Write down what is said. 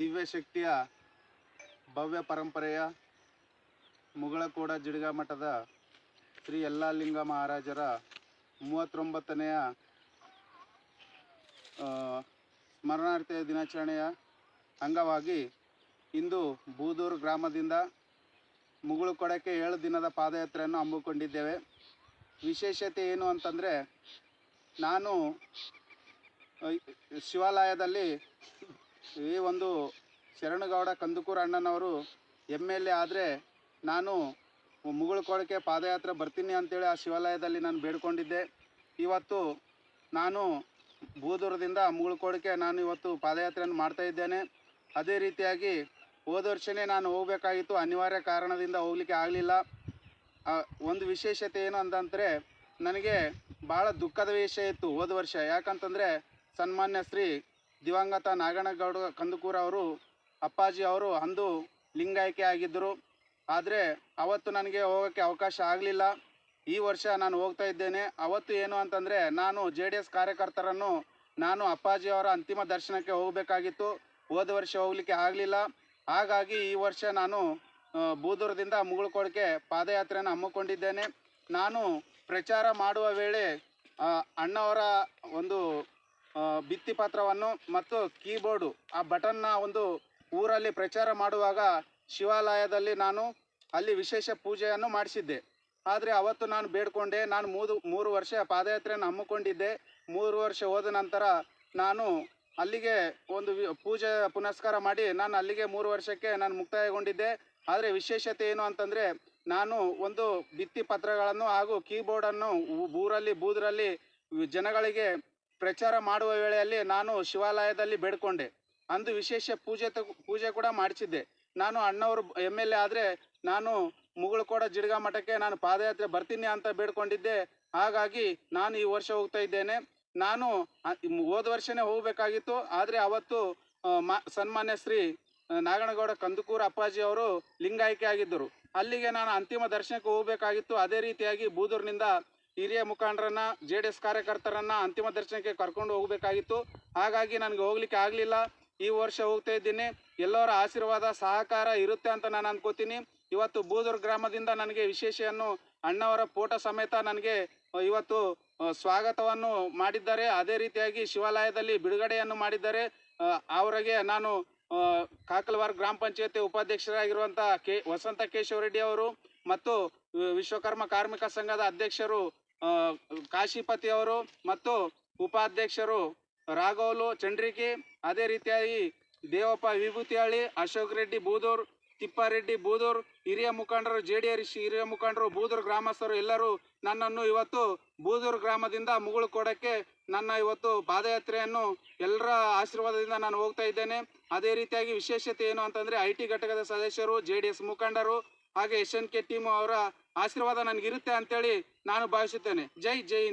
ದಿವ್ಯ ಶಕ್ತಿಯ ಭವ್ಯ ಪರಂಪರೆಯ ಮುಗಳಕೋಡ ಜಿಡ್ಗ ಮಠದ ಶ್ರೀ ಯಲ್ಲಾಲಿಂಗ ಮಹಾರಾಜರ ಮೂವತ್ತೊಂಬತ್ತನೆಯ ಸ್ಮರಣಾರ್ಥ ದಿನಾಚರಣೆಯ ಅಂಗವಾಗಿ ಇಂದು ಬೂದೂರು ಗ್ರಾಮದಿಂದ ಮುಗುಳುಕೊಡಕ್ಕೆ ಏಳು ದಿನದ ಪಾದಯಾತ್ರೆಯನ್ನು ಹಮ್ಮಿಕೊಂಡಿದ್ದೇವೆ. ವಿಶೇಷತೆ ಏನು ಅಂತಂದರೆ, ನಾನು ಶಿವಾಲಯದಲ್ಲಿ ಈ ಒಂದು ಶರಣಗೌಡ ಕಂದುಕೂರ ಅಣ್ಣನವರು ಎಂ ಎಲ್ ಎ ಆದರೆ ನಾನು ಮುಗುಳ್ಕೋಳಕ್ಕೆ ಪಾದಯಾತ್ರೆ ಬರ್ತೀನಿ ಅಂತೇಳಿ ಆ ಶಿವಾಲಯದಲ್ಲಿ ನಾನು ಬೇಡ್ಕೊಂಡಿದ್ದೆ. ಇವತ್ತು ನಾನು ಬೂದೂರದಿಂದ ಮುಗುಳ್ಕೋಳಕ್ಕೆ ನಾನು ಇವತ್ತು ಪಾದಯಾತ್ರೆಯನ್ನು ಮಾಡ್ತಾ ಇದ್ದೇನೆ. ಅದೇ ರೀತಿಯಾಗಿ ಹೋದ ವರ್ಷನೇ ನಾನು ಹೋಗಬೇಕಾಗಿತ್ತು. ಅನಿವಾರ್ಯ ಕಾರಣದಿಂದ ಹೋಗಲಿಕ್ಕೆ ಆಗಲಿಲ್ಲ. ಒಂದು ವಿಶೇಷತೆ ಏನು ಅಂತಂದರೆ ನನಗೆ ಭಾಳ ದುಃಖದ ವಿಷಯ ಇತ್ತು ಹೋದ ವರ್ಷ. ಯಾಕಂತಂದರೆ ಸನ್ಮಾನ್ಯ ಶ್ರೀ ದಿವಂಗತ ನಾಗನಗೌಡ ಕಂದಕೂರ ಅವರು, ಅಪ್ಪಾಜಿ ಅವರು ಅಂದು ಲಿಂಗಾಯ್ಕೆ ಆಗಿದ್ದರು. ಆದರೆ ಅವತ್ತು ನನಗೆ ಹೋಗೋಕ್ಕೆ ಅವಕಾಶ ಆಗಲಿಲ್ಲ. ಈ ವರ್ಷ ನಾನು ಹೋಗ್ತಾ ಇದ್ದೇನೆ. ಅವತ್ತು ಏನು ಅಂತಂದರೆ ನಾನು ಜೆ ಡಿ ಎಸ್ ಕಾರ್ಯಕರ್ತರನ್ನು ನಾನು ಅಪ್ಪಾಜಿಯವರ ಅಂತಿಮ ದರ್ಶನಕ್ಕೆ ಹೋಗಬೇಕಾಗಿತ್ತು. ಹೋದ ವರ್ಷ ಹೋಗಲಿಕ್ಕೆ ಆಗಲಿಲ್ಲ. ಹಾಗಾಗಿ ಈ ವರ್ಷ ನಾನು ಬೂದೂರದಿಂದ ಮುಗುಳ್ಕೊಡಕ್ಕೆ ಪಾದಯಾತ್ರೆಯನ್ನು ಹಮ್ಮಿಕೊಂಡಿದ್ದೇನೆ. ನಾನು ಪ್ರಚಾರ ಮಾಡುವ ವೇಳೆ ಅಣ್ಣವರ ಒಂದು ಭಿತ್ತಿಪತ್ರವನ್ನು ಮತ್ತು ಕೀಬೋರ್ಡು. ಆ ಬಟನ್ನ ಒಂದು ಊರಲ್ಲಿ ಪ್ರಚಾರ ಮಾಡುವಾಗ ಶಿವಾಲಯದಲ್ಲಿ ನಾನು ಅಲ್ಲಿ ವಿಶೇಷ ಪೂಜೆಯನ್ನು ಮಾಡಿಸಿದ್ದೆ. ಆದರೆ ಅವತ್ತು ನಾನು ಬೇಡ್ಕೊಂಡೆ, ನಾನು ಮೂರು ಮೂರು ವರ್ಷ ಪಾದಯಾತ್ರೆಯನ್ನು ಹಮ್ಮಿಕೊಂಡಿದ್ದೆ. ಮೂರು ವರ್ಷ ಹೋದ ನಂತರ ನಾನು ಅಲ್ಲಿಗೆ ಒಂದು ಪೂಜೆ ಪುನಸ್ಕಾರ ಮಾಡಿ ನಾನು ಅಲ್ಲಿಗೆ ಮೂರು ವರ್ಷಕ್ಕೆ ನಾನು ಮುಕ್ತಾಯಗೊಂಡಿದ್ದೆ. ಆದರೆ ವಿಶೇಷತೆ ಏನು ಅಂತಂದರೆ ನಾನು ಒಂದು ಭಿತ್ತಿ ಪತ್ರಗಳನ್ನು ಹಾಗೂ ಕೀಬೋರ್ಡನ್ನು ಊರಲ್ಲಿ, ಬೂದರಲ್ಲಿ ಜನಗಳಿಗೆ ಪ್ರಚಾರ ಮಾಡುವ ವೇಳೆಯಲ್ಲಿ ನಾನು ಶಿವಾಲಯದಲ್ಲಿ ಬೇಡ್ಕೊಂಡೆ. ಅಂದು ವಿಶೇಷ ಪೂಜೆ ಪೂಜೆ ಕೂಡ ಮಾಡಿಸಿದ್ದೆ. ನಾನು ಅಣ್ಣವರು ಎಂ ಎಲ್ ಎ ಆದರೆ ನಾನು ಮುಗುಳ್ಕೋಡ ಜಿಡ್ಗ ಮಠಕ್ಕೆ ನಾನು ಪಾದಯಾತ್ರೆ ಬರ್ತೀನಿ ಅಂತ ಬೇಡ್ಕೊಂಡಿದ್ದೆ. ಹಾಗಾಗಿ ನಾನು ಈ ವರ್ಷ ಹೋಗ್ತಾ ಇದ್ದೇನೆ. ನಾನು ಹೋದ ವರ್ಷನೇ ಹೋಗಬೇಕಾಗಿತ್ತು. ಆದರೆ ಅವತ್ತು ಸನ್ಮಾನ್ಯ ಶ್ರೀ ನಾಗನಗೌಡ ಕಂದುಕೂರು ಅಪ್ಪಾಜಿ ಅವರು ಲಿಂಗಾಯ್ಕೆ ಆಗಿದ್ದರು. ಅಲ್ಲಿಗೆ ನಾನು ಅಂತಿಮ ದರ್ಶನಕ್ಕೆ ಹೋಗಬೇಕಾಗಿತ್ತು. ಅದೇ ರೀತಿಯಾಗಿ ಬೂದೂರಿನಿಂದ ಹಿರಿಯ ಮುಖಂಡರನ್ನ, ಜೆ ಡಿ ಎಸ್ ಕಾರ್ಯಕರ್ತರನ್ನ ಅಂತಿಮ ದರ್ಶನಕ್ಕೆ ಕರ್ಕೊಂಡು ಹೋಗಬೇಕಾಗಿತ್ತು. ಹಾಗಾಗಿ ನನಗೆ ಹೋಗ್ಲಿಕ್ಕೆ ಆಗಲಿಲ್ಲ. ಈ ವರ್ಷ ಹೋಗ್ತಾ ಇದ್ದೀನಿ. ಎಲ್ಲರ ಆಶೀರ್ವಾದ, ಸಹಕಾರ ಇರುತ್ತೆ ಅಂತ ನಾನು ಅನ್ಕೋತೀನಿ. ಇವತ್ತು ಬೂದೂರು ಗ್ರಾಮದಿಂದ ನನಗೆ ವಿಶೇಷವನ್ನು ಅಣ್ಣವರ ಫೋಟೋ ಸಮೇತ ನನಗೆ ಇವತ್ತು ಸ್ವಾಗತವನ್ನು ಮಾಡಿದ್ದಾರೆ. ಅದೇ ರೀತಿಯಾಗಿ ಶಿವಾಲಯದಲ್ಲಿ ಬಿಡುಗಡೆಯನ್ನು ಮಾಡಿದ್ದಾರೆ. ಅವರಿಗೆ ನಾನು ಕಾಕಲ್ವಾರ್ ಗ್ರಾಮ ಪಂಚಾಯತಿ ಉಪಾಧ್ಯಕ್ಷರಾಗಿರುವಂಥ ಕೆ, ವಸಂತ ಕೇಶವ ರೆಡ್ಡಿ ಅವರು ಮತ್ತು ವಿಶ್ವಕರ್ಮ ಕಾರ್ಮಿಕ ಸಂಘದ ಅಧ್ಯಕ್ಷರು ಕಾಶಿಪತಿ ಅವರು ಮತ್ತು ಉಪಾಧ್ಯಕ್ಷರು ರಾಘವಲು ಚಂಡ್ರಿಕಿ, ಅದೇ ರೀತಿಯಾಗಿ ದೇವಪ್ಪ ವಿಭೂತಿಹಳ್ಳಿ, ಅಶೋಕ್ ರೆಡ್ಡಿ ಬೂದೂರ್, ತಿಪ್ಪಾರೆಡ್ಡಿ ಬೂದೂರ್, ಹಿರಿಯ ಮುಖಂಡರು ಜೆ ಡಿ ಎಸ್ ಹಿರಿಯ ಮುಖಂಡರು ಬೂದೂರು ಗ್ರಾಮಸ್ಥರು ಎಲ್ಲರೂ ನನ್ನನ್ನು ಇವತ್ತು ಬೂದೂರು ಗ್ರಾಮದಿಂದ ಮುಗುಳುಕೋಡಕ್ಕೆ ನನ್ನ ಇವತ್ತು ಪಾದಯಾತ್ರೆಯನ್ನು ಎಲ್ಲರ ಆಶೀರ್ವಾದದಿಂದ ನಾನು ಹೋಗ್ತಾ ಇದ್ದೇನೆ. ಅದೇ ರೀತಿಯಾಗಿ ವಿಶೇಷತೆ ಏನು ಅಂತಂದರೆ ಐ ಘಟಕದ ಸದಸ್ಯರು ಜೆ ಡಿ ಮುಖಂಡರು, ಹಾಗೆ ಎಸ್ ಎನ್ ಕೆ ಟೀಮ್ ಅವರ ಆಶೀರ್ವಾದ ನನಗಿರುತ್ತೆ ಅಂತೇಳಿ ನಾನು ಭಾವಿಸುತ್ತೇನೆ. ಜೈ ಜೈ